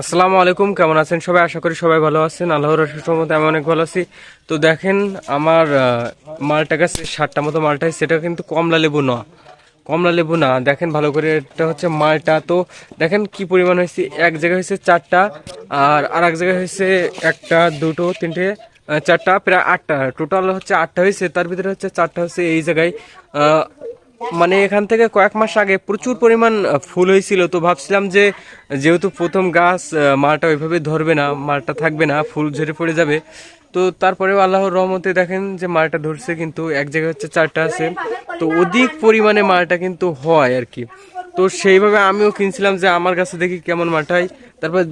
আসসালামু আলাইকুম, কেমন আছেন সবাই? আশা করি সবাই ভালো আছেন। আল্লাহর রহমতে আমি অনেক ভালো আছি। তো দেখেন, আমার মালটা গাছে ষাটটা মতো মালটা সেটা কিন্তু কমলা লেবু না। কমলা লেবু না। দেখেন, ভালো করে এটা হচ্ছে মালটা। তো দেখেন কি পরিমাণ হয়েছে? এক জায়গায় হয়েছে চারটা, আর আর এক জায়গায় হয়েছে একটা, দুটো, তিনটে চারটা, প্রায় আটটা। টোটাল হচ্ছে আটটা হয়েছে, তার ভিতরে হচ্ছে চারটা হচ্ছে এই জায়গায়। মানে এখান থেকে কয়েক মাস আগে প্রচুর পরিমাণ ফুল হয়েছিল। তো ভাবছিলাম যে, যেহেতু প্রথম গাছ মালটা ওইভাবে ধরবে না, মালটা থাকবে না, ফুল ঝরে পড়ে যাবে। তো তারপরেও আল্লাহর রহমতে দেখেন যে মালটা ধরছে, কিন্তু এক জায়গায় হচ্ছে চারটা আছে। তো অধিক পরিমাণে মালটা কিন্তু হয় আর কি। তো সেইভাবে আমিও কিনছিলাম যে, আমার কাছে দেখি কেমন মালটা হয়। তারপর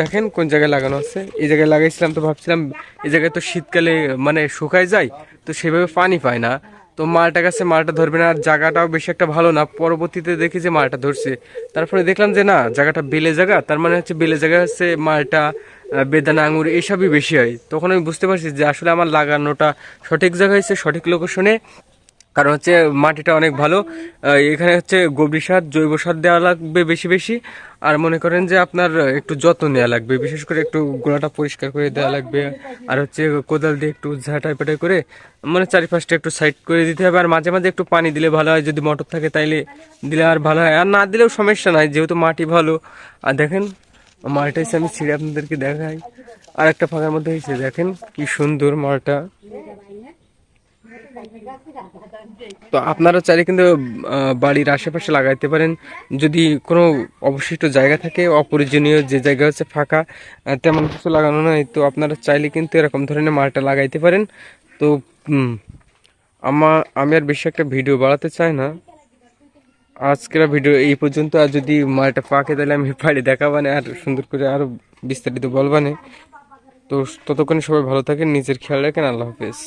দেখেন কোন জায়গায় লাগানো আছে। এই জায়গায় লাগাইছিলাম তো ভাবছিলাম, এই জায়গায় তো শীতকালে মানে শুকায় যায়, তো সেভাবে পানি পায় না। তো মালটা কাছে মালটা ধরবে না, আর জায়গাটাও বেশি একটা ভালো না। পরবর্তীতে দেখি যে মালটা ধরছে। তারপরে দেখলাম যে না, জায়গাটা বেলে জায়গা, তার মানে হচ্ছে বেলে জায়গা হচ্ছে মালটা বেদানা, আঙুর, এসবই বেশি হয়। তখন আমি বুঝতে পারছি যে আসলে আমার লাগানোটা সঠিক জায়গায় হচ্ছে সঠিক লোকেশনে কারণ হচ্ছে মাটিটা অনেক ভালো। এখানে হচ্ছে গোবরি সার, জৈব সার দেওয়া লাগবে বেশি বেশি। আর মনে করেন যে আপনার একটু যত্ন নেওয়া লাগবে, বিশেষ করে একটু গোড়াটা পরিষ্কার করে দেওয়া লাগবে। আর হচ্ছে কোদাল দিয়ে একটু ঝাঁটাই পেটাই করে মানে চারিপাশটা একটু সাইড করে দিতে হবে। আর মাঝে মাঝে একটু পানি দিলে ভালো হয়, যদি মোটর থাকে তাইলে দিলে আর ভালো হয়। আর না দিলেও সমস্যা নাই, যেহেতু মাটি ভালো। আর দেখেন, মালটা আমি ছিঁড়ে আপনাদেরকে দেখাই। আর একটা ফাঁকার মধ্যে হয়েছে দেখেন কি সুন্দর মালটা। তো আপনারা চাইলে কিন্তু বাড়ির আশেপাশে লাগাইতে পারেন। যদি কোনো অবশিষ্ট জায়গা থাকে, অপরিজনীয় যে জায়গা হচ্ছে ফাঁকা তেমন কিছু লাগানো নয় তো আপনারা চাইলে কিন্তু এরকম ধরনের মালটা লাগাইতে পারেন। তো আমার আমি আর বেশি একটা ভিডিও বাড়াতে চাই না। আজকের ভিডিও এই পর্যন্ত, আর যদি মালটা পাকে তাহলে আমি বাড়ি দেখাবানে আর সুন্দর করে আরও বিস্তারিত বলবানে তো, ততক্ষণ সবাই ভালো থাকেন, নিজের খেয়াল রাখেন, আল্লাহ হাফেজ।